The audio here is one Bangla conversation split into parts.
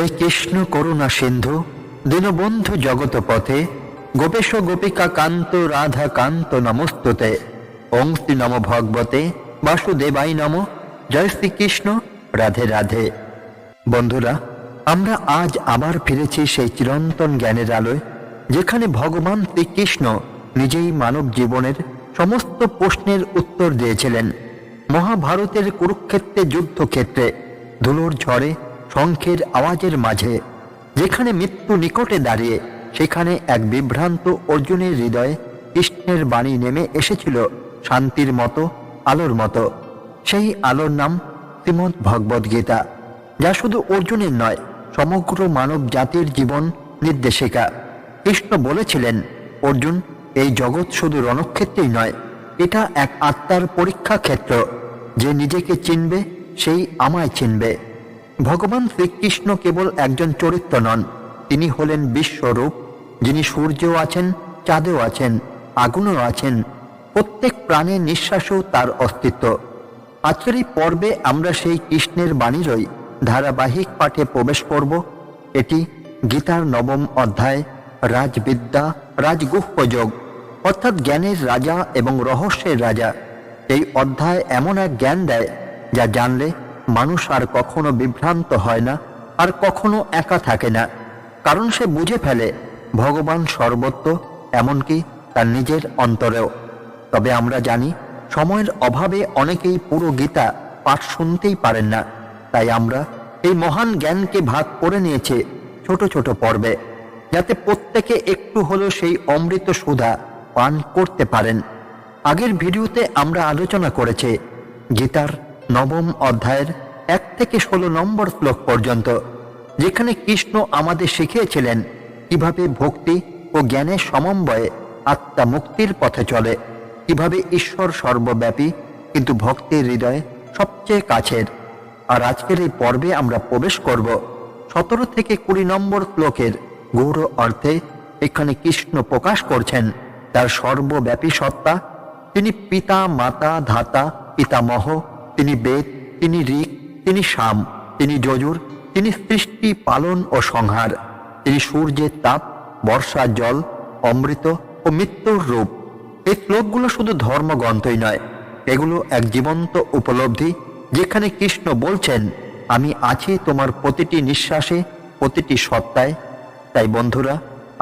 হে কৃষ্ণ করুণা সিন্ধু, দীনবন্ধু জগত পথে গোপেশ গোপিকা কান্ত, রাধা কান্ত নমস্তুতে। ওং শ্রী নম ভগবতে বাসুদেবাই নম, জয় শ্রীকৃষ্ণ, রাধে রাধে। বন্ধুরা, আমরা আজ আবার ফিরেছি সেই চিরন্তন জ্ঞানের আলোয়, যেখানে ভগবান শ্রীকৃষ্ণ নিজেই মানব জীবনের সমস্ত প্রশ্নের উত্তর দিয়েছিলেন। মহাভারতের কুরুক্ষেত্রে, যুদ্ধক্ষেত্রে, ধুলোর ঝড়ে শঙ্খের আওয়াজের মাঝে, যেখানে মৃত্যু নিকটে দাঁড়িয়ে, সেখানে এক বিভ্রান্ত অর্জুনের হৃদয়ে কৃষ্ণের বাণী নেমে এসেছিল শান্তির মতো, আলোর মতো। সেই আলোর নাম শ্রীমৎ ভগবদ গীতা, যা শুধু অর্জুনের নয়, সমগ্র মানব জাতির জীবন নির্দেশিকা। কৃষ্ণ বলেছিলেন, অর্জুন, এই জগৎ শুধু রণক্ষেত্রেই নয়, এটা এক আত্মার পরীক্ষা ক্ষেত্র যে নিজেকে চিনবে, সেই আমায় চিনবে। ভগবান শ্রীকৃষ্ণ কেবল একজন চরিত্র নন, তিনি হলেন বিশ্বরূপ, যিনি সূর্যও আছেন, চাঁদেও আছেন, আগুনও আছেন। প্রত্যেক প্রাণের নিঃশ্বাসেও তার অস্তিত্ব। আজকের এই পর্বে আমরা সেই কৃষ্ণের বাণীরই ধারাবাহিক পাঠে প্রবেশ করব। এটি গীতার নবম অধ্যায়, রাজবিদ্যা রাজগুহ্যযোগ অর্থাৎ জ্ঞানের রাজা এবং রহস্যের রাজা। এই অধ্যায় এমন এক জ্ঞান দেয়, যা জানলে মানুষ আর কখনো বিভ্রান্ত হয় না, আর কখনো একা থাকে না। কারণ সে বুঝে ফেলে, ভগবান সর্বত্র, এমনকি তার নিজের অন্তরেও। তবে আমরা জানি, সময়ের অভাবে অনেকেই পুরো গীতা পাঠ শুনতেই পারেন না। তাই আমরা এই মহান জ্ঞানকে ভাগ করে নিয়েছে ছোট ছোট পর্বে, যাতে প্রত্যেকে একটু হলেও সেই অমৃত সুধা পান করতে পারেন। আগের ভিডিওতে আমরা আলোচনা করেছি, গীতার নবম অধ্যায়ের এক থেকে ষোলো নম্বর শ্লোক পর্যন্ত, যেখানে কৃষ্ণ আমাদের শিখিয়েছিলেন কীভাবে ভক্তি ও জ্ঞানের সমন্বয়ে আত্মা মুক্তির পথে চলে, কীভাবে ঈশ্বর সর্বব্যাপী কিন্তু ভক্তের হৃদয়ে সবচেয়ে কাছের। আর আজকের এই পর্বে আমরা প্রবেশ করব সতেরো থেকে কুড়ি নম্বর শ্লোকের গৌর অর্থে এখানে কৃষ্ণ প্রকাশ করছেন তার সর্বব্যাপী সত্তা। তিনি পিতা, মাতা, ধাতা, পিতামহ তিনি বেদ, তিনি ঋক, তিনি শাম তিনি যজুর, তিনি সৃষ্টি, পালন ও সংহার। তিনি সূর্যের তাপ, বর্ষা, জল, অমৃত ও মৃত্যুর রূপ। এই শ্লোকগুলো শুধু ধর্মগ্রন্থই নয়, এগুলো এক জীবন্ত উপলব্ধি যেখানে কৃষ্ণ বলছেন, আমি আছি তোমার প্রতিটি নিঃশ্বাসে, প্রতিটি সত্তায়। তাই বন্ধুরা,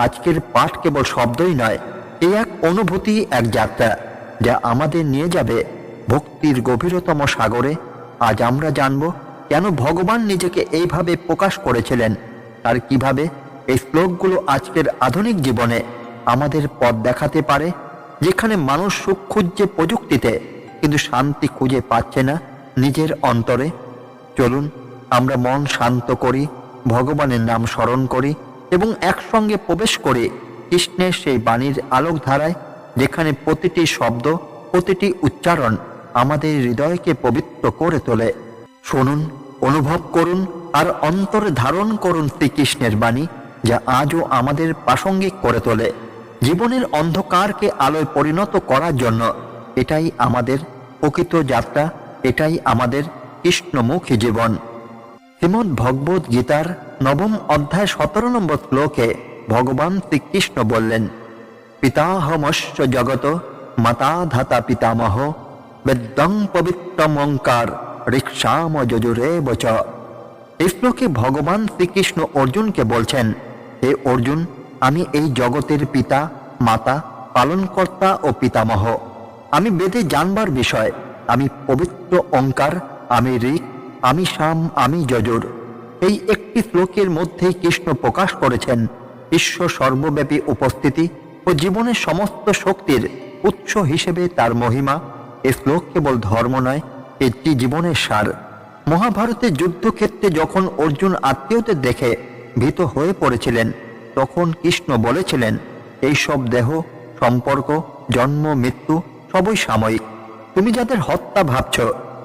আজকের পাঠ কেবল শব্দই নয় এই এক অনুভূতি, এক যাত্রা যা আমাদের নিয়ে যাবে। ভক্তির গভীরতম সাগরে আজ আমরা জানব কেন ভগবান নিজেকে এইভাবে প্রকাশ করেছিলেন আর কীভাবে এই শ্লোকগুলো আজকের আধুনিক জীবনে আমাদের পথ দেখাতে পারে, যেখানে মানুষ সুখ খুঁজছে প্রযুক্তিতে, কিন্তু শান্তি খুঁজে পাচ্ছে না নিজের অন্তরে। চলুন, আমরা মন শান্ত করি, ভগবানের নাম স্মরণ করি এবং একসঙ্গে প্রবেশ করে কৃষ্ণের সেই বাণীর আলোকধারায়, যেখানে প্রতিটি শব্দ, প্রতিটি উচ্চারণ আমাদের হৃদয়কে পবিত্র করে তোলে। শুনুন, অনুভব করুন আর অন্তরে ধারণ করুন শ্রীকৃষ্ণের বাণী, যা আজও আমাদের প্রাসঙ্গিক করে তোলে। জীবনের অন্ধকারকে আলোয় পরিণত করার জন্য এটাই আমাদের প্রকৃত যাত্রা, এটাই আমাদের কৃষ্ণমুখী জীবন। শ্রীমদ্ ভগবত গীতার নবম অধ্যায় সতেরো নম্বর শ্লোকে ভগবান শ্রীকৃষ্ণ বললেন, পিতাহমস্য জগত, মাতা ধাতা পিতামহ বেদং পবিত্রমঙ্কার রিক্সাম যজুরে বচ শ্লোকে ভগবান শ্রীকৃষ্ণ অর্জুনকে বলছেন, হে অর্জুন, আমি এই জগতের পিতা, মাতা, পালনকর্তা ও পিতামহ। আমি বেদে জানবার বিষয়, আমি পবিত্র অঙ্কার, আমি ঋক, আমি শাম আমি যজুর। এই একটি শ্লোকের মধ্যেই কৃষ্ণ প্রকাশ করেছেন ঈশ্বর সর্বব্যাপী উপস্থিতি ও জীবনের সমস্ত শক্তির উৎস হিসেবে তার মহিমা এ শ্লোক কেবল ধর্ম নয়, এটি জীবনের সার। মহাভারতের যুদ্ধক্ষেত্রে যখন অর্জুন আত্মীয়দের দেখে ভীত হয়ে পড়েছিলেন, তখন কৃষ্ণ বলেছিলেন, এই সব দেহ, সম্পর্ক, জন্ম, মৃত্যু সবই সাময়িক। তুমি যাদের হত্যা ভাবছ,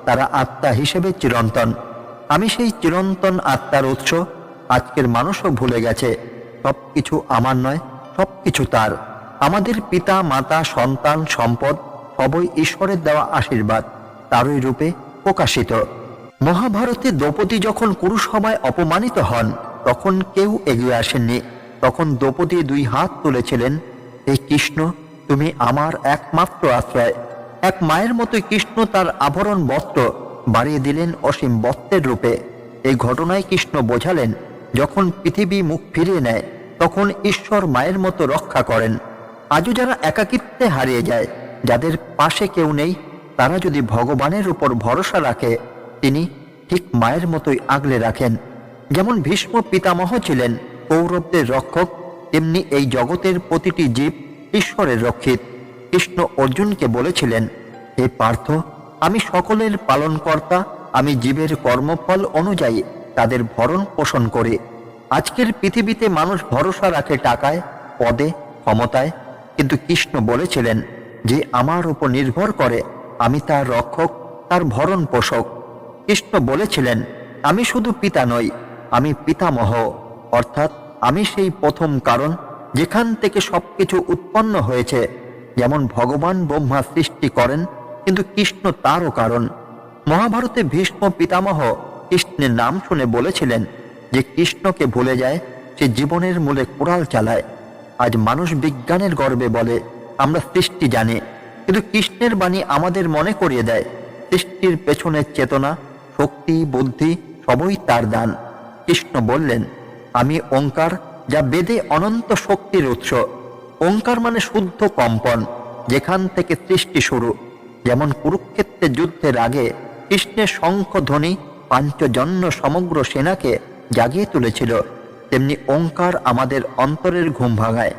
তারা আত্মা হিসেবে চিরন্তন। আমি সেই চিরন্তন আত্মার উৎস, আজকের মানুষও ভুলে গেছে। সব কিছু আমার নয় সব কিছু তার। আমাদের পিতা, মাতা, সন্তান, সম্পদ সবই ঈশ্বরের দেওয়া আশীর্বাদ, তারই রূপে প্রকাশিত। মহাভারতে দ্রৌপদী যখন কুরুসভায় অপমানিত হন, তখন কেউ এগিয়ে আসেননি। তখন দ্রৌপদী দুই হাত তুলেছিলেন এই কৃষ্ণ, তুমি আমার একমাত্র আশ্রয়। এক মায়ের মতোই কৃষ্ণ তার আভরণ বস্ত্র বাড়িয়ে দিলেন অসীম বস্ত্রের রূপে। এই ঘটনায় কৃষ্ণ বোঝালেন, যখন পৃথিবী মুখ ফিরিয়ে নেয়, তখন ঈশ্বর মায়ের মতো রক্ষা করেন। আজও যারা একাকিত্বে হারিয়ে যায় যাদের পাশে কেউ নেই, তারা যদি ভগবানের উপর ভরসা রাখে, তিনি ঠিক মায়ের মতোই আগলে রাখেন। যেমন ভীষ্ম পিতামহ ছিলেন, কৌরবদের রক্ষক, তেমনি এই জগতের প্রতিটি জীব ঈশ্বরের রক্ষিত। কৃষ্ণ অর্জুনকে বলেছিলেন, হে পার্থ, আমি সকলের পালনকর্তা, আমি জীবের কর্মফল অনুযায়ী তাদের ভরণ পোষণ করি। আজকের পৃথিবীতে মানুষ ভরসা রাখে টাকায়, পদে, ক্ষমতায়। কিন্তু কৃষ্ণ বলেছিলেন যে আমার উপর নির্ভর করে, আমি তার রক্ষক, তার ভরণ পোষক। কৃষ্ণ বলেছিলেন, আমি শুধু পিতা নই, আমি পিতামহ। অর্থাৎ আমি সেই প্রথম কারণ যেখান থেকে সবকিছু উৎপন্ন হয়েছে, যেমন ভগবান ব্রহ্মা সৃষ্টি করেন, কিন্তু কৃষ্ণ তারও কারণ। মহাভারতে ভীষ্ম পিতামহ কৃষ্ণের নাম শুনে বলেছিলেন যে কৃষ্ণকে ভুলে যায়, সে জীবনের মূলে কোড়াল চালায়। আজ মানুষ বিজ্ঞানের গর্বে বলে আমরা সৃষ্টি জানি, কিন্তু কৃষ্ণের বাণী আমাদের মনে করিয়ে দেয়। সৃষ্টির পেছনের চেতনা, শক্তি, বুদ্ধি সবই তার দান। কৃষ্ণ বললেন, আমি ওঙ্কার, যা বেদে অনন্ত শক্তির উৎস। ওঙ্কার মানে শুদ্ধ কম্পন, যেখান থেকে সৃষ্টি শুরু। যেমন কুরুক্ষেত্রের যুদ্ধের আগে কৃষ্ণের শঙ্খ ধ্বনি পাঞ্চজন্য সমগ্র সেনাকে জাগিয়ে তুলেছিল, তেমনি ওঙ্কার আমাদের অন্তরের ঘুম ভাঙায়।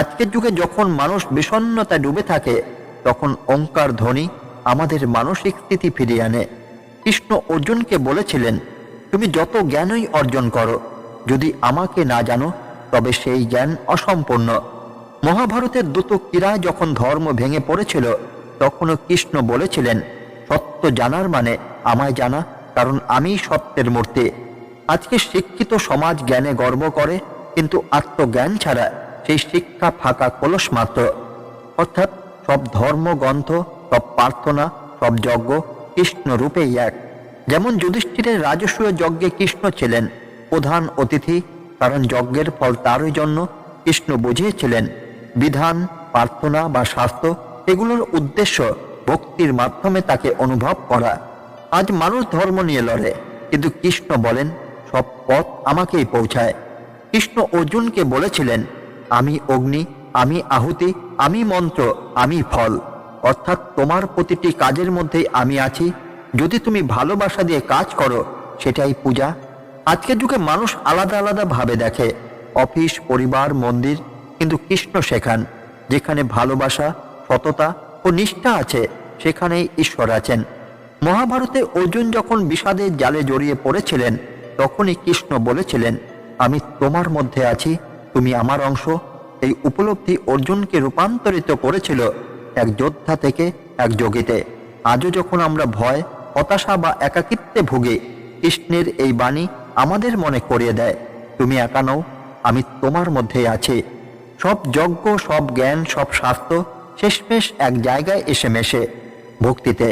আজকের যুগে যখন মানুষ বিষণ্ণতা ডুবে থাকে, তখন অঙ্কার ধ্বনি আমাদের মানসিক স্থিতি ফিরিয়ে আনে। কৃষ্ণ অর্জুনকে বলেছিলেন, তুমি যত জ্ঞানই অর্জন করো, যদি আমাকে না জানো, তবে সেই জ্ঞান অসম্পূর্ণ। মহাভারতের দুত কীরা যখন ধর্ম ভেঙে পড়েছিল, তখনও কৃষ্ণ বলেছিলেন, সত্য জানার মানে আমায় জানা, কারণ আমি সত্যের মূর্তি। আজকে শিক্ষিত সমাজ জ্ঞানে গর্ব করে, কিন্তু আত্মজ্ঞান ছাড়া সেই শিক্ষা ফাঁকা কলস মাত্র। অর্থাৎ সব ধর্মগ্রন্থ সব প্রার্থনা, সব যজ্ঞ কৃষ্ণ রূপেই এক। যেমন যুধিষ্ঠিরের রাজস্বীয় যজ্ঞে কৃষ্ণ ছিলেন, প্রধান অতিথি, কারণ যজ্ঞের ফল তারই জন্য কৃষ্ণ বুঝিয়েছিলেন। বিধান, প্রার্থনা বা শাস্ত্র এগুলোর উদ্দেশ্য ভক্তির মাধ্যমে তাকে অনুভব করা। আজ মানুষ ধর্ম নিয়ে লড়ে, কিন্তু কৃষ্ণ বলেন, সব পথ আমাকেই পৌঁছায়। কৃষ্ণ অর্জুনকে বলেছিলেন আমি অগ্নি, আমি আহুতি, আমি মন্ত্র, আমি ফল। অর্থাৎ তোমার প্রতিটি কাজের মধ্যেই আমি আছি। যদি তুমি ভালোবাসা দিয়ে কাজ করো, সেটাই পূজা। আজকের যুগে মানুষ আলাদা আলাদা ভাবে দেখে। অফিস, পরিবার, মন্দির, কিন্তু কৃষ্ণ শেখান যেখানে ভালোবাসা, সততা ও নিষ্ঠা আছে, সেখানেই ঈশ্বর আছেন। মহাভারতে অর্জুন যখন বিষাদের জালে জড়িয়ে পড়েছিলেন, তখনই কৃষ্ণ বলেছিলেন, আমি তোমার মধ্যে আছি তুমি আমার অংশ, এই উপলব্ধি অর্জুনকে রূপান্তরিত করেছিল এক যোদ্ধা থেকে এক যোগীতে। আজও যখন আমরা ভয়, হতাশা বা একাকিত্বে ভুগি, কৃষ্ণের এই বাণী আমাদের মনে করিয়ে দেয়, তুমি একা নও, আমি তোমার মধ্যে আছি। সব যজ্ঞ, সব জ্ঞান, সব স্বাস্থ্য শেষমেশ এক জায়গায় এসে মেশে। ভক্তিতে,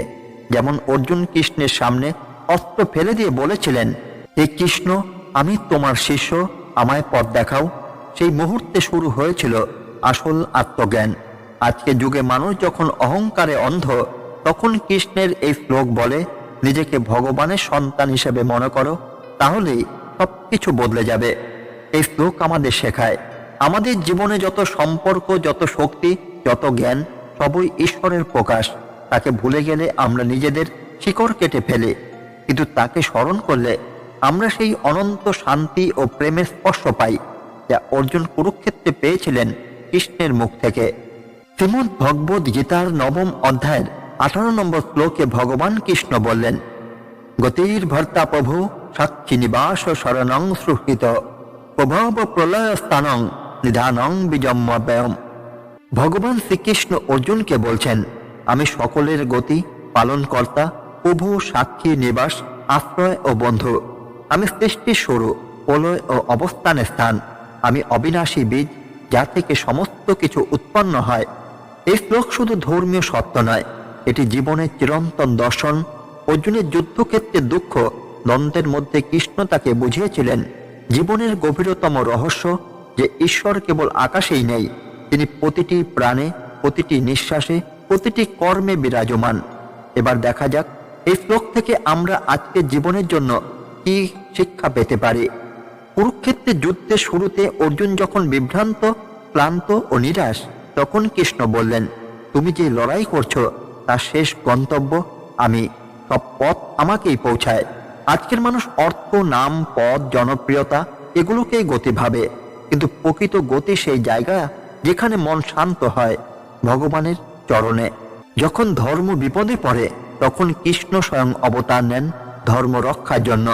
যেমন অর্জুন কৃষ্ণের সামনে অস্ত্র ফেলে দিয়ে বলেছিলেন, হে কৃষ্ণ, আমি তোমার শিষ্য, আমায় পথ দেখাও। সেই মুহূর্তে শুরু হয়েছিল আসল আত্মজ্ঞান। আজকে যুগে মানুষ যখন অহংকারে অন্ধ, তখন কৃষ্ণের এই শ্লোক বলে, নিজেকে ভগবানের সন্তান হিসেবে মনে করো, তাহলেই সবকিছু বদলে যাবে। এই শ্লোক আমাদের শেখায়। আমাদের জীবনে যত সম্পর্ক, যত শক্তি, যত জ্ঞান, সবই ঈশ্বরের প্রকাশ। তাকে ভুলে গেলে আমরা নিজেদের শিকড় কেটে ফেলি। কিন্তু তাকে স্মরণ করলে আমরা সেই অনন্ত শান্তি ও প্রেমের স্পর্শ পাই। যা অর্জুন কুরুক্ষেত্রে পেয়েছিলেন কৃষ্ণের মুখ থেকে। শ্রীমদ ভগবদ গীতার নবম অধ্যায়ের আঠারো নম্বর শ্লোকে ভগবান কৃষ্ণ বললেন, গতির ভর্তা প্রভু, সাক্ষী নিবাস শরণং সুহৃত, প্রভব প্রলয় স্থানং নিধানং বিজম্ম ব্যয়ম ভগবান শ্রীকৃষ্ণ অর্জুনকে বলছেন, আমি সকলের গতি, পালনকর্তা, প্রভু, সাক্ষী, নিবাস, আশ্রয় ও বন্ধু। আমি সৃষ্টির শুরু, প্রলয় ও অবস্থানের স্থান। আমি অবিনাশী বীজ, যা থেকে সমস্ত কিছু উৎপন্ন হয়। এই শ্লোক শুধু ধর্মীয় সত্য নয়, এটি জীবনের চিরন্তন দর্শন। অর্জুনের যুদ্ধক্ষেত্রে দুঃখ দ্বন্দ্বের মধ্যে কৃষ্ণ তাকে বুঝিয়েছিলেন, জীবনের গভীরতম রহস্য যে ঈশ্বর কেবল আকাশেই নেই, তিনি প্রতিটি প্রাণে, প্রতিটি নিঃশ্বাসে, প্রতিটি কর্মে বিরাজমান। এবার দেখা যাক, এই শ্লোক থেকে আমরা আজকের জীবনের জন্য কি শিক্ষা পেতে পারি। কুরুক্ষেত্রের যুদ্ধের শুরুতে অর্জুন যখন বিভ্রান্ত, ক্লান্ত ও নিরাশ, তখন কৃষ্ণ বললেন, তুমি যে লড়াই করছ, তার শেষ গন্তব্য আমি, সব পথ আমাকেই পৌঁছায়। আজকের মানুষ অর্থ, নাম, পদ, জনপ্রিয়তা, এগুলোকেই গতি ভাবে। কিন্তু প্রকৃত গতি সেই জায়গা যেখানে মন শান্ত হয়, ভগবানের চরণে। যখন ধর্ম বিপদে পড়ে, তখন কৃষ্ণ স্বয়ং অবতার নেন ধর্ম রক্ষার জন্য।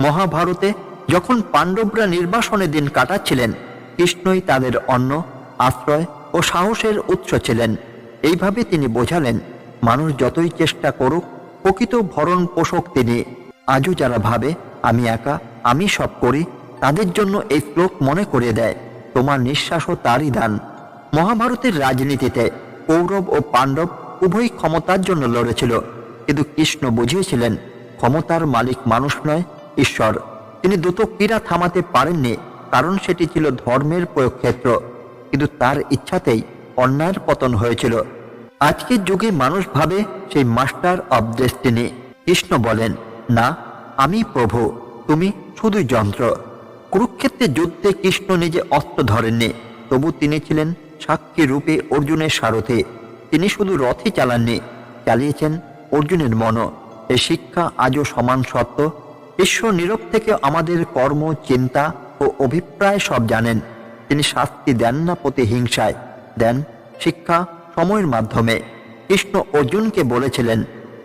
মহাভারতে যখন পাণ্ডবরা নির্বাসনে দিন কাটাচ্ছিলেন, কৃষ্ণই তাদের অন্ন, আশ্রয় ও সাহসের উৎস ছিলেন। এইভাবে তিনি বোঝালেন, মানুষ যতই চেষ্টা করুক, প্রকৃত ভরণ পোষক তিনি। আজও যারা ভাবে, আমি একা, আমি সব করি, তাদের জন্য এই শ্লোক মনে করিয়ে দেয়, তোমার নিঃশ্বাসও তারই দান। মহাভারতের রাজনীতিতে কৌরব ও পাণ্ডব উভয় ক্ষমতার জন্য লড়েছিল, কিন্তু কৃষ্ণ বুঝিয়েছিলেন, ক্ষমতার মালিক মানুষ নয়, ঈশ্বর। তিনি দুটো ক্রীড়া থামাতে পারেননি, কারণ সেটি ছিল ধর্মের প্রয়োগক্ষেত্র, কিন্তু তার ইচ্ছাতেই অন্যায়ের পতন হয়েছিল। আজকের যুগে মানুষ ভাবে সেই মাস্টার অব ডেস্টিনি। কৃষ্ণ বলেন, না, আমি প্রভু, তুমি শুধুই যন্ত্র। কুরুক্ষেত্রের যুদ্ধে কৃষ্ণ নিজে অস্ত্র ধরেননি, তবু তিনি ছিলেন সাক্ষী রূপে অর্জুনের সারথি। তিনি শুধু রথই চালাননি, চালিয়েছেন অর্জুনের মন এই শিক্ষা আজও সমান সত্য ঈশ্বর নীরব থেকে আমাদের কর্ম, চিন্তা ও অভিপ্রায় সব জানেন। তিনি শাস্তি দেন না প্রতি হিংসায়, দেন শিক্ষা সময়ের মাধ্যমে। কৃষ্ণ অর্জুনকে বলেছিলেন,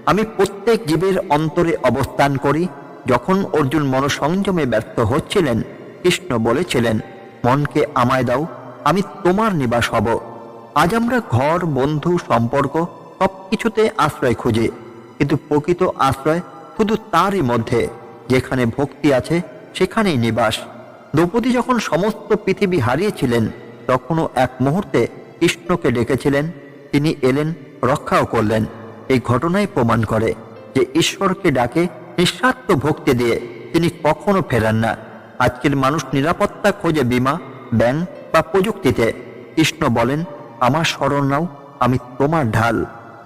আমি প্রত্যেক জীবের অন্তরে অবস্থান করি, যখন অর্জুন মনসংযমে ব্যর্থ হচ্ছিলেন, কৃষ্ণ বলেছিলেন, মনকে আমায় দাও, আমি তোমার নিবাস হব। আজ আমরা ঘর, বন্ধু, সম্পর্ক সব কিছুতে আশ্রয় খুঁজি, কিন্তু প্রকৃত আশ্রয় শুধু তারই মধ্যে। যেখানে ভক্তি আছে, সেখানেই নিবাস। দ্রৌপদী যখন সমস্ত পৃথিবী হারিয়েছিলেন, তখনও এক মুহূর্তে কৃষ্ণকে ডেকেছিলেন। তিনি এলেন, রক্ষাও করলেন। এই ঘটনাই প্রমাণ করে যে ঈশ্বরকে ডাকে নিঃস্বার্থ ভক্তি দিয়ে তিনি কখনো ফেরান না। আজকের মানুষ নিরাপত্তা খোঁজে বিমা ব্যাংক বা প্রযুক্তিতে। কৃষ্ণ বলেন, আমার স্মরণ নাও, আমি তোমার ঢাল।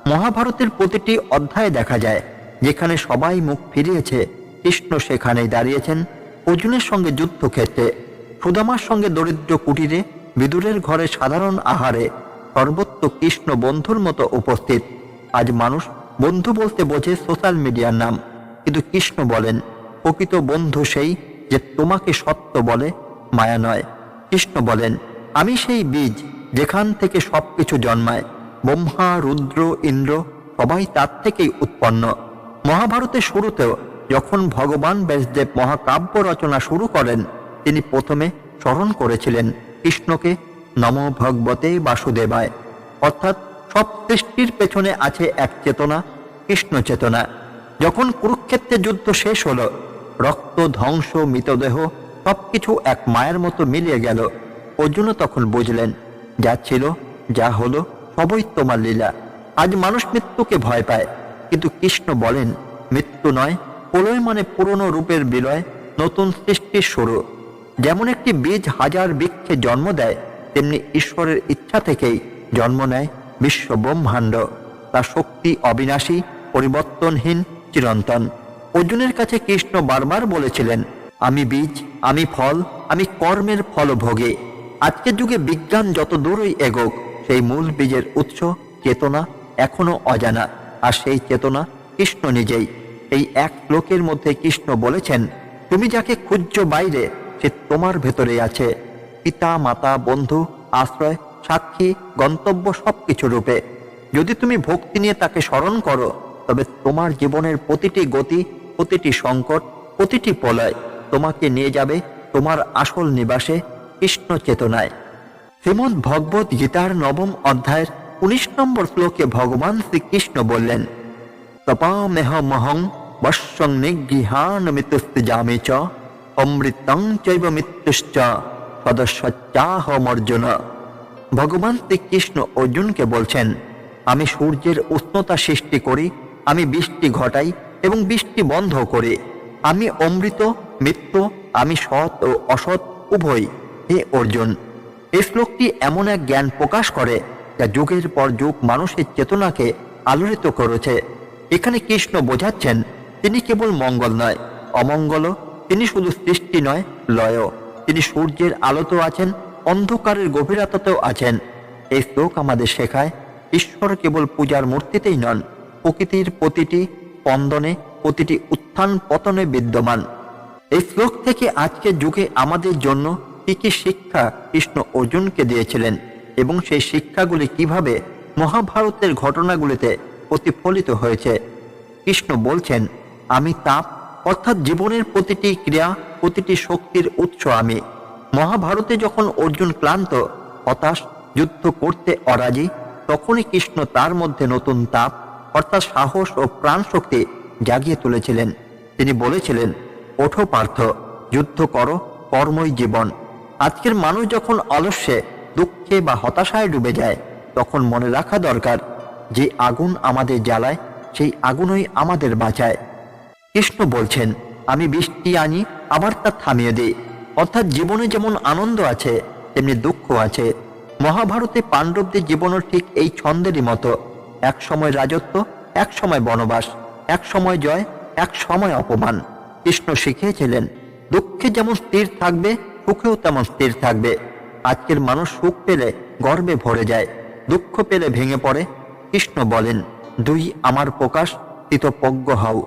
মহাভারতের প্রতিটি অধ্যায়ে দেখা যায়, যেখানে সবাই মুখ ফিরিয়েছে কৃষ্ণ সেখানেই দাঁড়িয়েছেন। অর্জুনের সঙ্গে যুদ্ধক্ষেত্রে সুদামার সঙ্গে দরিদ্র কুটিরে, বিদুরের ঘরে সাধারণ আহারে সর্বত্র কৃষ্ণ বন্ধুর মতো উপস্থিত। আজ মানুষ বন্ধু বলতে বোঝে সোশ্যাল মিডিয়ার নাম, কিন্তু কৃষ্ণ বলেন, প্রকৃত বন্ধু সেই যে তোমাকে সত্য বলে, মায়া নয়। কৃষ্ণ বলেন, আমি সেই বীজ যেখান থেকে সবকিছু জন্মায়। ব্রহ্মা, রুদ্র, ইন্দ্র সবাই তার থেকেই উৎপন্ন। মহাভারতের শুরুতেও যখন ভগবান ব্যাসদেব মহাকাব্য রচনা শুরু করেন, তিনি প্রথমে স্মরণ করেছিলেন কৃষ্ণকে, নম ভগবতে বাসুদেবায়। অর্থাৎ সব সৃষ্টির পেছনে আছে এক চেতনা, কৃষ্ণ চেতনা। যখন কুরুক্ষেত্রের যুদ্ধ শেষ হলো, রক্ত, ধ্বংস, মৃতদেহ সবকিছু এক মায়ের মতো মিলিয়ে গেল। অর্জুনও তখন বুঝলেন, যা ছিল, যা হলো, সবই তোমার লীলা। আজ মানুষ মৃত্যুকে ভয় পায়, কিন্তু কৃষ্ণ বলেন, মৃত্যু নয় প্রলয় মানে পুরনো রূপের বিলয়, নতুন সৃষ্টির শুরু। যেমন একটি বীজ হাজার বৃক্ষে জন্ম দেয়, তেমনি ঈশ্বরের ইচ্ছা থেকেই জন্ম নেয় বিশ্ব ব্রহ্মাণ্ড। তার শক্তি অবিনাশী, পরিবর্তনহীন, চিরন্তন। অর্জুনের কাছে কৃষ্ণ বারবার বলেছিলেন, আমি বীজ, আমি ফল, আমি কর্মের ফল ভোগে আজকের যুগে বিজ্ঞান যত দূরই এগোক, সেই মূল বীজের উৎস চেতনা, এখনও অজানা। আর সেই চেতনা কৃষ্ণ নিজেই। এই এক শ্লোকের মধ্যে কৃষ্ণ বলেছেন, তুমি যাকে খুঁজছো বাইরে, সে তোমার ভেতরে আছে। পিতা, মাতা, বন্ধু, আশ্রয়, সাক্ষী, গন্তব্য সবকিছু রূপে। যদি তুমি ভক্তি নিয়ে তাকে স্মরণ করো, তবে তোমার জীবনের প্রতিটি গতি, প্রতিটি সংকট, প্রতিটি পলয় তোমাকে নিয়ে যাবে তোমার আসল নিবাসে, কৃষ্ণ চেতনায়। শ্রীমদ ভগবত গীতার নবম অধ্যায়ের উনিশ নম্বর শ্লোকে ভগবান শ্রীকৃষ্ণ বললেন নিগৃহান মৃত্যুস্তি জামে চ অমৃতং চৈব মৃত্যুশ্চ সদস্যাহমর্জুন ভগবান শ্রীকৃষ্ণ অর্জুনকে বলছেন, আমি সূর্যের উষ্ণতা সৃষ্টি করি, আমি বৃষ্টি ঘটাই এবং বৃষ্টি বন্ধ করি। আমি অমৃত মৃত্যু আমি সৎ ও অসৎ, উভয়। হে অর্জুন, এই শ্লোকটি এমন এক জ্ঞান প্রকাশ করে যা যুগের পর যুগ মানুষের চেতনাকে আলোড়িত করেছে। এখানে কৃষ্ণ বোঝাচ্ছেন, তিনি কেবল মঙ্গল নয়, অমঙ্গলও। তিনি শুধু সৃষ্টি নয় লয় তিনি সূর্যের আলোতেও আছেন, অন্ধকারের গভীরতাতেও আছেন। এই শ্লোক আমাদের শেখায়, ঈশ্বর কেবল পূজার মূর্তিতেই নন, প্রকৃতির প্রতিটি স্পন্দনে, প্রতিটি উত্থান পতনে বিদ্যমান। এই শ্লোক থেকে আজকের যুগে আমাদের জন্য কি কি শিক্ষা কৃষ্ণ অর্জুনকে দিয়েছিলেন এবং সেই শিক্ষাগুলি কীভাবে মহাভারতের ঘটনাগুলিতে প্রতিফলিত হয়েছে। কৃষ্ণ বলছেন, আমি তাপ, অর্থাৎ জীবনের প্রতিটি ক্রিয়া, প্রতিটি শক্তির উৎস আমি। মহাভারতে যখন অর্জুন ক্লান্ত, হতাশ, যুদ্ধ করতে অরাজি, তখনই কৃষ্ণ তার মধ্যে নতুন তাপ, অর্থাৎ সাহস ও প্রাণ শক্তি জাগিয়ে তুলেছিলেন। তিনি বলেছিলেন, ওঠো পার্থ, যুদ্ধ করো, কর্মই জীবন। আজকের মানুষ যখন অলস্যে দুঃখে বা হতাশায় ডুবে যায়, তখন মনে রাখা দরকার যে আগুন আমাদের জ্বালায়, সেই আগুনই আমাদের বাঁচায়। কৃষ্ণ বলছেন, আমি বৃষ্টি আনি আবার তা থামিয়ে দিই অর্থাৎ জীবনে যেমন আনন্দ আছে, তেমনি দুঃখ আছে। মহাভারতে পাণ্ডবদের জীবনও ঠিক এই ছন্দেরই মতো। এক সময় রাজত্ব, এক সময় বনবাস, এক সময় জয়, এক সময় অপমান। কৃষ্ণ শিখিয়েছিলেন, দুঃখে যেমন স্থির থাকবে, সুখেও তেমন স্থির থাকবে। আজকের মানুষ সুখ পেলে গর্বে ভরে যায়, দুঃখ পেলে ভেঙে পড়ে কৃষ্ণ বলেন, দুই আমার প্রকাশ স্থিতপজ্ঞ হও।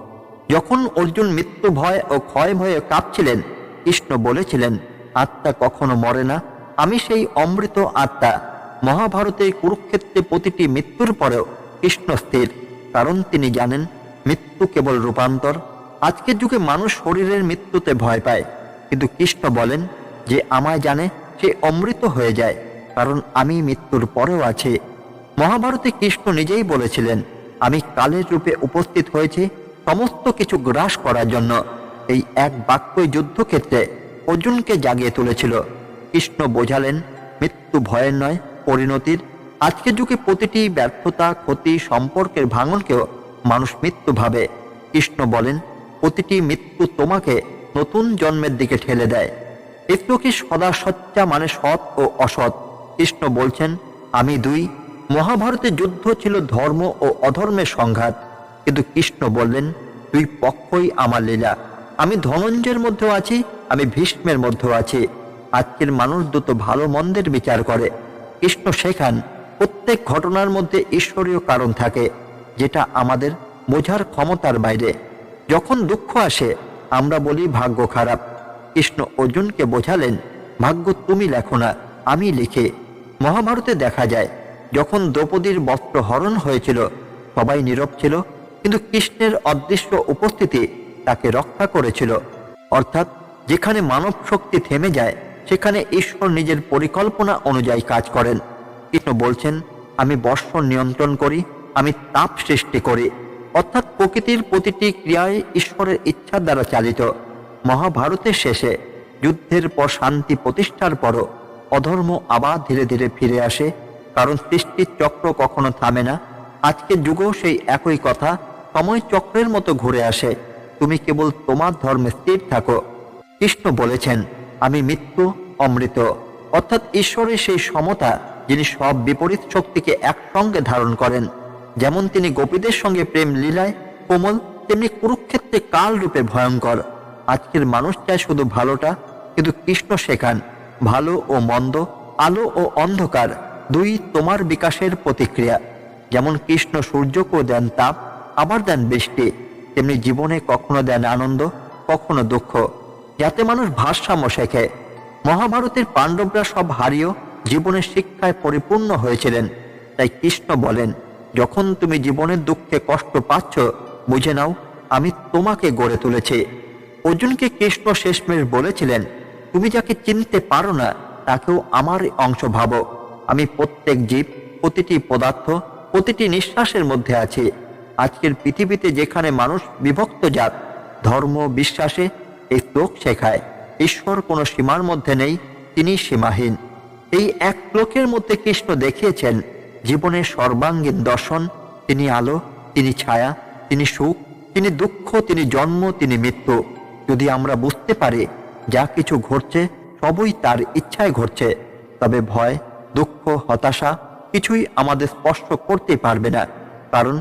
যখন অর্জুন মৃত্যু ভয় ও ক্ষয় ভয়ে কাঁপছিলেন, কৃষ্ণ বলেছিলেন, আত্মা কখনো মরে না। আমি সেই অমৃত আত্মা। মহাভারতে কুরুক্ষেত্রে প্রতিটি মৃত্যুর পরেও কৃষ্ণ স্থির। কারণ তিনি জানেন, মৃত্যু কেবল রূপান্তর। আজকের যুগে মানুষ শরীরের মৃত্যুতে ভয় পায়। কিন্তু কৃষ্ণ বলেন, যে আমায় জানে, সে অমৃত হয়ে যায়। কারণ আমি মৃত্যুর পরেও আছি। মহাভারতে কৃষ্ণ নিজেই বলেছিলেন, আমি কালের রূপে উপস্থিত হয়েছি, সমস্ত কিছু গ্রাস করার জন্য। এই এক বাক্যই যুদ্ধক্ষেত্রে অর্জুনকে জাগিয়ে তুলেছিল। কৃষ্ণ বোঝালেন, মৃত্যু ভয়ের নয়, পরিণতির। আজকের যুগে প্রতিটি ব্যর্থতা, ক্ষতি, সম্পর্কের ভাঙনকেও মানুষ মৃত্যু ভাবে। কৃষ্ণ বলেন, প্রতিটি মৃত্যু তোমাকে নতুন জন্মের দিকে ঠেলে দেয়। একটু কি সদা সচ্চা মানে সৎ ও অসৎ? কৃষ্ণ বলছেন, আমি দুই মহাভারতের যুদ্ধ ছিল ধর্ম ও অধর্মের সংঘাত। কিন্তু কৃষ্ণ বললেন দুই পক্ষই আমার লীলা। আমি ধনঞ্জয়ের মধ্যেও আছি, আমি ভীষ্মের মধ্যেও আছি। আজকের মানুষ দুত ভালো মন্দের বিচার করে। কৃষ্ণ শেখান, প্রত্যেক ঘটনার মধ্যে ঈশ্বরীয় কারণ থাকে, যেটা আমাদের বোঝার ক্ষমতার বাইরে। যখন দুঃখ আসে, আমরা বলি, ভাগ্য খারাপ। কৃষ্ণ অর্জুনকে বোঝালেন, ভাগ্য তুমি লেখো না, আমি লিখে। মহাভারতে দেখা যায় যখন দ্রৌপদীর বস্ত্র হরণ হয়েছিল, সবাই নীরব ছিল, কিন্তু কৃষ্ণের অদৃশ্য উপস্থিতি তাকে রক্ষা করেছিল। অর্থাৎ যেখানে মানব শক্তি থেমে যায়, সেখানে ঈশ্বর নিজের পরিকল্পনা অনুযায়ী কাজ করেন। কৃষ্ণ বলছেন, আমি বর্ষণ নিয়ন্ত্রণ করি, আমি তাপ সৃষ্টি করি। অর্থাৎ প্রকৃতির প্রতিটি ক্রিয়ায় ঈশ্বরের ইচ্ছার দ্বারা চালিত। মহাভারতের শেষে যুদ্ধের পর শান্তি প্রতিষ্ঠার পরও অধর্ম আবার ধীরে ধীরে ফিরে আসে কারণ সৃষ্টির চক্র কখনো থামে না। আজকের যুগেও সেই একই কথা। সময় চক্রের মতো ঘুরে আসে। তুমি কেবল তোমার ধর্মে স্থির থাকো। কৃষ্ণ বলেছেন, আমি মৃত্যু, অমৃত। অর্থাৎ ঈশ্বরের সেই সমতা, যিনি সব বিপরীত শক্তিকে একসঙ্গে ধারণ করেন। যেমন তিনি গোপীদের সঙ্গে প্রেম লীলায় কোমল, তেমনি কুরুক্ষেত্রে কাল রূপে ভয়ঙ্কর। আজকের মানুষ চায় শুধু ভালোটা, কিন্তু কৃষ্ণ শেখান, ভালো ও মন্দ, আলো ও অন্ধকার। দুই তোমার বিকাশের প্রতিক্রিয়া। যেমন কৃষ্ণ সূর্যকেও দেন তাপ, আবার দেন বৃষ্টি। তেমনি জীবনে কখনো দেন আনন্দ, কখনো দুঃখ। যাতে মানুষ ভারসাম্য শেখে। মহাভারতের পাণ্ডবরা সব হারিয়েও জীবনের শিক্ষায় পরিপূর্ণ হয়েছিলেন। তাই কৃষ্ণ বলেন, যখন তুমি জীবনের দুঃখে কষ্ট পাচ্ছ, বুঝে নাও, আমি তোমাকে গড়ে তুলেছি। অর্জুনকে কৃষ্ণ শেষমেশ বলেছিলেন, তুমি যাকে চিনতে পারো না, তাকেও আমার অংশ ভাবো। আমি প্রত্যেক জীব, প্রতিটি পদার্থ, প্রতিটি নিঃশ্বাসের মধ্যে আছি। আজকের পৃথিবীতে যেখানে মানুষ বিভক্ত জাত, ধর্ম, বিশ্বাসে এই শ্লোক শেখায়, ঈশ্বর কোনো সীমার মধ্যে নেই, তিনি সীমাহীন। এই এক শ্লোকের মধ্যে কৃষ্ণ দেখিয়েছেন জীবনের সর্বাঙ্গীন দর্শন, তিনি আলো, তিনি ছায়া, তিনি সুখ, তিনি দুঃখ, তিনি জন্ম, তিনি মৃত্যু। যদি আমরা বুঝতে পারি, যা কিছু ঘটছে, সবই তার ইচ্ছায় ঘটছে। তবে ভয় দুঃখ, হতাশা কিছুই আমাদের স্পর্শ করতে পারবে না। কারণ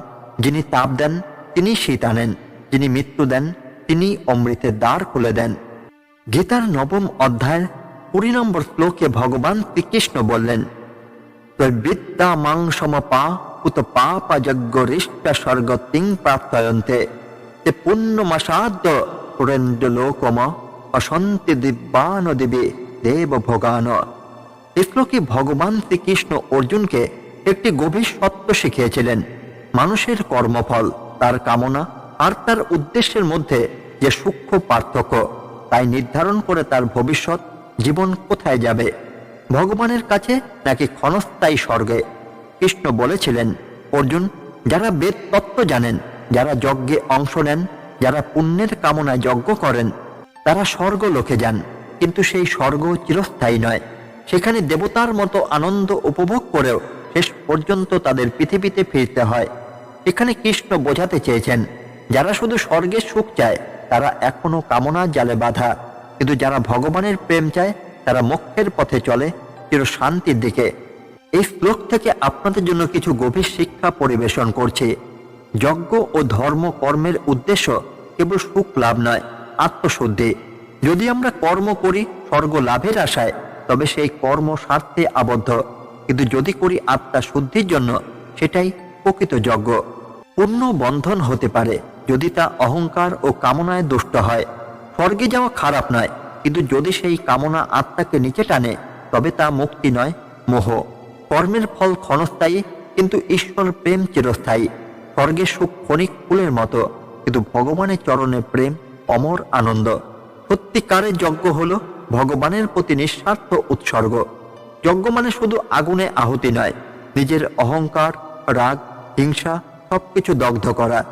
যিনি তাপ দেন, তিনি শীত আনেন। যিনি মৃত্যু দেন, তিনি অমৃতের দ্বার খুলে দেন। গীতার নবম অধ্যায়ের কুড়ি নম্বর শ্লোকে ভগবান শ্রীকৃষ্ণ বললেন বিদ্যা মাং সমপা উত পাপা যজ্ঞ রিষ্ট স্বর্গ তিং প্রাপ্তয়ন্তে। তে পুণ্যমাসাদ্য পুরেন্দ্র লোকম অসন্তি দিব্যান দেবে দেব ভোগান এই শ্লোকে ভগবান শ্রীকৃষ্ণ অর্জুনকে একটি গভীর সত্য শিখিয়েছিলেন। মানুষের কর্মফল, তার কামনা আর তার উদ্দেশ্যের মধ্যে যে সূক্ষ্ম পার্থক্য, তাই নির্ধারণ করে তার ভবিষ্যৎ জীবন কোথায় যাবে। ভগবানের কাছে নাকি ক্ষণস্থায়ী স্বর্গে? কৃষ্ণ বলেছিলেন, অর্জুন, যারা বেদ তত্ত্ব জানেন, যারা যজ্ঞে অংশ নেন, যারা পুণ্যের কামনায় যজ্ঞ করেন, তারা স্বর্গ লোকে যান। কিন্তু সেই স্বর্গ চিরস্থায়ী নয়। সেখানে দেবতার মতো আনন্দ উপভোগ করেও শেষ পর্যন্ত তাদের পৃথিবীতে ফিরতে হয়। এখানে কৃষ্ণ বোঝাতে চেয়েছেন, যারা শুধু স্বর্গের সুখ চায়, তারা এখনও কামনার জালে বাধা। কিন্তু যারা ভগবানের প্রেম চায়, তারা মোক্ষের পথে চলে, চির শান্তির দিকে। এই শ্লোক থেকে আপনাদের জন্য কিছু গভীর শিক্ষা পরিবেশন করছি। যজ্ঞ ও ধর্ম কর্মের উদ্দেশ্য কেবল সুখ লাভ নয়, আত্মশুদ্ধি। যদি আমরা কর্ম করি, স্বর্গ লাভের আশায় তবে সেই কর্ম স্বার্থে আবদ্ধ। কিন্তু যদি করি আত্মা শুদ্ধির জন্য, সেটাই প্রকৃত যজ্ঞ। পূর্ণ বন্ধন হতে পারে যদি তা অহংকার ও কামনায় দুষ্ট হয়। স্বর্গে যাওয়া খারাপ নয়, কিন্তু যদি সেই কামনা আত্মাকে নিচে টানে, তবে তা মুক্তি নয়, মোহ। কর্মের ফল ক্ষণস্থায়ী, কিন্তু ঈশ্বর প্রেম চিরস্থায়ী। স্বর্গের সুখ ক্ষণিক ফুলের মতো, কিন্তু ভগবানের চরণে প্রেম অমর আনন্দ। সত্যিকারের যজ্ঞ হলো ভগবানের প্রতি নিঃস্বার্থ উৎসর্গ। যজ্ঞ মানে শুধু আগুনে আহুতি নয়, নিজের অহংকার, রাগ, হিংসা সবকিছু দগ্ধ করা।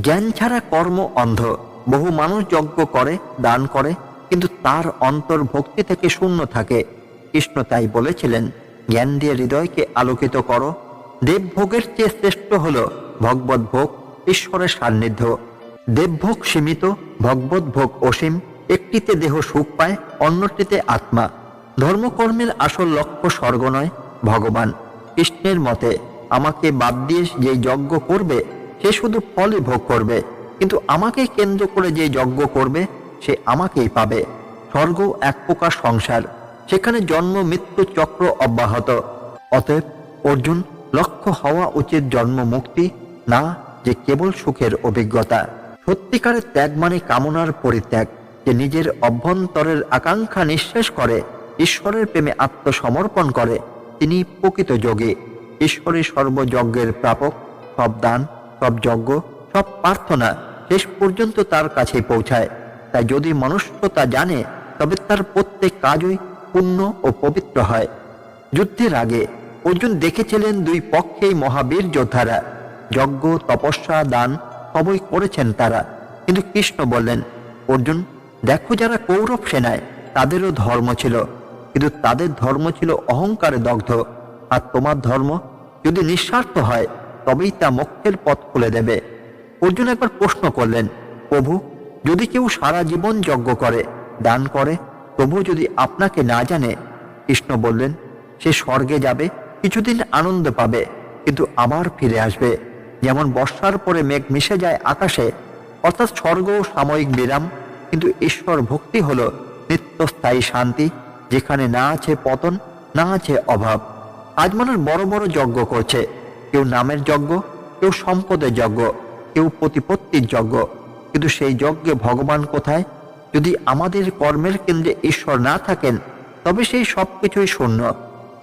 জ্ঞান ছাড়া কর্ম অন্ধ। বহু মানুষ যজ্ঞ করে, দান করে, কিন্তু তার অন্তর ভক্তি থেকে শূন্য থাকে। কৃষ্ণ তাই বলেছিলেন, জ্ঞান দিয়ে হৃদয়কে আলোকিত করো। দেবভোগের চেয়ে শ্রেষ্ঠ হল ভগবত ভোগ ঈশ্বরের সান্নিধ্য। দেবভোগ সীমিত ভগবত ভোগ অসীম একটিতে দেহ সুখ পায়, অন্যটিতে আত্মা। ধর্মকর্মের আসল লক্ষ্য স্বর্গ নয়, ভগবান। কৃষ্ণের মতে, আমাকে বাদ দিয়ে যে যজ্ঞ করবে, সে শুধু ফলই ভোগ করবে। কিন্তু আমাকে কেন্দ্র করে যে যজ্ঞ করবে, সে আমাকেই পাবে। স্বর্গ এক প্রকার সংসার, সেখানে জন্ম, মৃত্যু, চক্র অব্যাহত। অতএব অর্জুন, লক্ষ্য হওয়া উচিত জন্ম মুক্তি, না যে কেবল সুখের অভিজ্ঞতা। সত্যিকারের ত্যাগ মানে কামনার পরিত্যাগ। যে নিজের অভ্যন্তরের আকাঙ্ক্ষা নিঃশেষ করে, ঈশ্বরের প্রেমে আত্মসমর্পণ করে, তিনি প্রকৃত যোগী। ঈশ্বরের সর্বযজ্ঞের প্রাপক, সব দান, সব যজ্ঞ, সব প্রার্থনা শেষ পর্যন্ত তার কাছে পৌঁছায়। তাই যদি মনুষ্য তা জানে, তবে তার প্রত্যেক কাজই পূর্ণ ও পবিত্র হয়। যুদ্ধের আগে অর্জুন দেখেছিলেন দুই পক্ষেই মহাবীর যোদ্ধারা। যজ্ঞ, তপস্যা, দান সবই করেছেন তারা। কিন্তু কৃষ্ণ বললেন, অর্জুন দেখো যারা কৌরব সেনায়, তাদেরও ধর্ম ছিল, কিন্তু তাদের ধর্ম ছিল অহংকারে দগ্ধ। আর তোমার ধর্ম যদি নিঃস্বার্থ হয়, তবেই তা মোক্ষের পথ খুলে দেবে। অর্জুন একবার প্রশ্ন করলেন, প্রভু, যদি কেউ সারা জীবন যজ্ঞ করে, দান করে প্রভু যদি আপনাকে না জানে? কৃষ্ণ বললেন, সে স্বর্গে যাবে, কিছুদিন আনন্দ পাবে, কিন্তু আবার ফিরে আসবে। যেমন বর্ষার পরে মেঘ মিশে যায় আকাশে, অর্থাৎ স্বর্গ সাময়িক বিরাম কিন্তু ঈশ্বর ভক্তি হল নিত্যস্থায়ী শান্তি, যেখানে না আছে পতন, না আছে অভাব। আজ মানুষ বড় বড় যজ্ঞ করছে। কেউ নামের যজ্ঞ, কেউ সম্পদের যজ্ঞ, কেউ প্রতিপত্তির যজ্ঞ। কিন্তু সেই যজ্ঞে ভগবান কোথায়? যদি আমাদের কর্মের কেন্দ্রে ঈশ্বর না থাকেন, তবে সেই সব কিছুই শূন্য।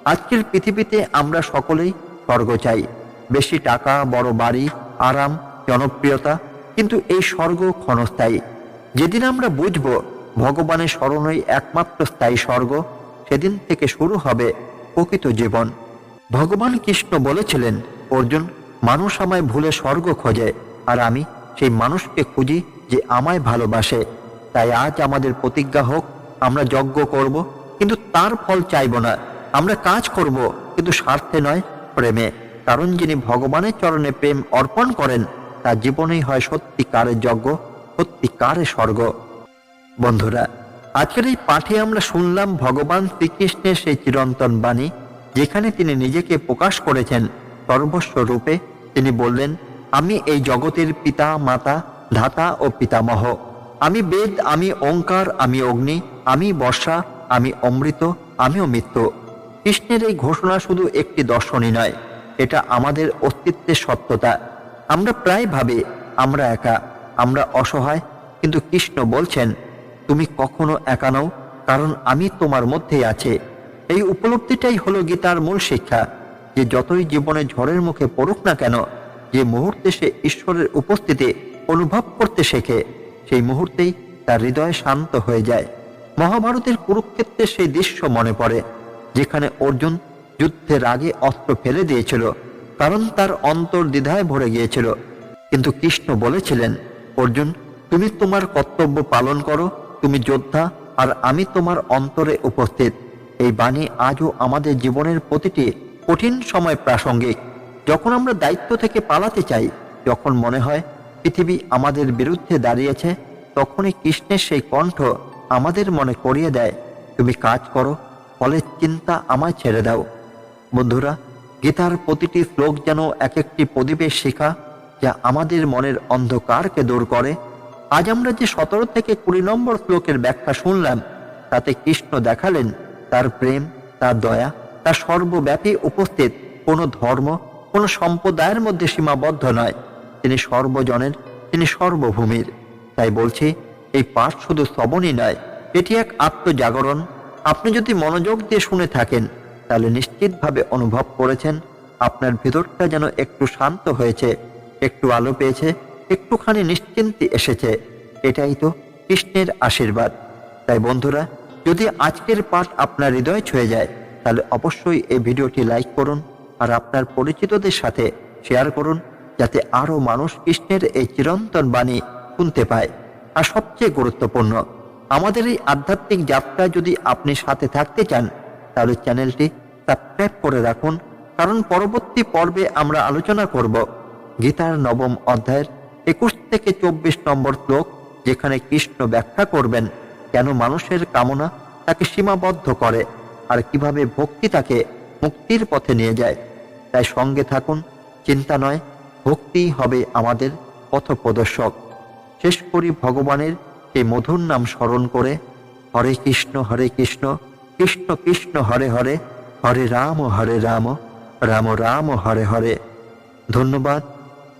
আজকের পৃথিবীতে আমরা সকলেই স্বর্গ চাই। বেশি টাকা, বড় বাড়ি, আরাম, জনপ্রিয়তা, কিন্তু এই স্বর্গ ক্ষণস্থায়ী। যেদিন আমরা বুঝব ভগবানের স্মরণই একমাত্র স্থায়ী স্বর্গ, সেদিন থেকে শুরু হবে প্রকৃত জীবন। ভগবান কৃষ্ণ বলেছিলেন, অর্জুন, মানুষ আমায় ভুলে স্বর্গ খোঁজে, আর আমি সেই মানুষকে খুঁজি যে আমায় ভালোবাসে। তাই আজ আমাদের প্রতিজ্ঞা হোক, আমরা যজ্ঞ করব, কিন্তু তার ফল চাইব না। আমরা কাজ করব, কিন্তু স্বার্থে নয়, প্রেমে। কারণ যিনি ভগবানের চরণে প্রেম অর্পণ করেন, তার জীবনেই হয় সত্যিকারের যজ্ঞ। সত্যিকারের স্বর্গ। বন্ধুরা, আজকের এই পাঠে আমরা শুনলাম ভগবান শ্রীকৃষ্ণের সেই চিরন্তন বাণী, যেখানে তিনি নিজেকে প্রকাশ করেছেন সর্বস্ব রূপে তিনি বললেন, আমি এই জগতের পিতা, মাতা, ধাতা ও পিতামহ। আমি বেদ, আমি ওঙ্কার, আমি অগ্নি, আমি বর্ষা, আমি অমৃত, আমিও মৃত্যু। কৃষ্ণের এই ঘোষণা শুধু একটি দর্শনই নয়, এটা আমাদের অস্তিত্বের সত্যতা। আমরা প্রায় ভাবে, আমরা একা। আমরা অসহায়, কিন্তু কৃষ্ণ বলছেন, তুমি কখনো একা নও, কারণ আমি তোমার মধ্যেই আছে। এই উপলব্ধিটাই হলো গীতার মূল শিক্ষা, যে যতই জীবনে ঝড়ের মুখে পড়ুক না কেন, যে মুহূর্তে সে ঈশ্বরের উপস্থিতি অনুভব করতে শেখে, সেই মুহূর্তেই তার হৃদয় শান্ত হয়ে যায়। মহাভারতের কুরুক্ষেত্রে সেই দৃশ্য মনে পড়ে, যেখানে অর্জুন যুদ্ধের আগে অস্ত্র ফেলে দিয়েছিল, কারণ তার অন্তর দ্বিধায় ভরে গিয়েছিল। কিন্তু কৃষ্ণ বলেছিলেন অর্জুন, তুমি তোমার কর্তব্য পালন করো, তুমি যোদ্ধা, আর আমি তোমার অন্তরে উপস্থিত। এই বাণী আজও আমাদের জীবনের প্রতিটি কঠিন সময় প্রাসঙ্গিক। যখন আমরা দায়িত্ব থেকে পালাতে চাই, যখন মনে হয় পৃথিবী আমাদের বিরুদ্ধে দাঁড়িয়েছে, তখনই কৃষ্ণের সেই কণ্ঠ আমাদের মনে করিয়ে দেয়, তুমি কাজ করো ফলের চিন্তা আমায় ছেড়ে দাও। বন্ধুরা, গীতার প্রতিটি শ্লোক যেন এক একটি প্রদীপের শিখা যা আমাদের মনের অন্ধকারকে দূর করে। আজ আমরা যে সতেরো থেকে কুড়ি নম্বর শ্লোকের ব্যাখ্যা শুনলাম, তাতে কৃষ্ণ দেখালেন, তার প্রেম, তার দয়া, তার সর্বব্যাপী উপস্থিত, কোনো ধর্ম, কোনো সম্প্রদায়ের মধ্যে সীমাবদ্ধ নয়। তিনি সর্বজনের, তিনি সর্বভূমির। তাই বলছি, এই পাঠ শুধু শ্রবণই নয়, এটি এক আত্মজাগরণ। আপনি যদি মনোযোগ দিয়ে শুনে থাকেন, তাহলে নিশ্চিতভাবে অনুভব করেছেন, আপনার ভেতরটা যেন একটু শান্ত হয়েছে। একটু আলো পেয়েছে, একটুখানি নিশ্চিন্তে এসেছে। এটাই তো কৃষ্ণের আশীর্বাদ। তাই বন্ধুরা, যদি আজকের পাঠ আপনার হৃদয় ছুঁয়ে যায়, তাহলে অবশ্যই এই ভিডিওটি লাইক করুন আর আপনার পরিচিতদের সাথে শেয়ার করুন, যাতে আরও মানুষ কৃষ্ণের এই চিরন্তন বাণী শুনতে পায়। আর সবচেয়ে গুরুত্বপূর্ণ, আমাদের এই আধ্যাত্মিক যাত্রা যদি আপনি সাথে থাকতে চান, তাহলে চ্যানেলটি সাবস্ক্রাইব করে রাখুন, কারণ পরবর্তী পর্বে আমরা আলোচনা করব। গীতার নবম অধ্যায়ের একুশ থেকে চব্বিশ নম্বর শ্লোক, যেখানে কৃষ্ণ ব্যাখ্যা করবেন কেন মানুষের কামনা তাকে সীমাবদ্ধ করে আর কীভাবে ভক্তি তাকে মুক্তির পথে নিয়ে যায়। তাই সঙ্গে থাকুন, চিন্তা নয়, ভক্তিই হবে আমাদের পথপ্রদর্শক। শেষ করি ভগবানের এই মধুর নাম স্মরণ করে, হরে কৃষ্ণ হরে কৃষ্ণ কৃষ্ণ কৃষ্ণ, হরে হরে হরে রাম হরে রাম রাম রাম, হরে হরে। ধন্যবাদ।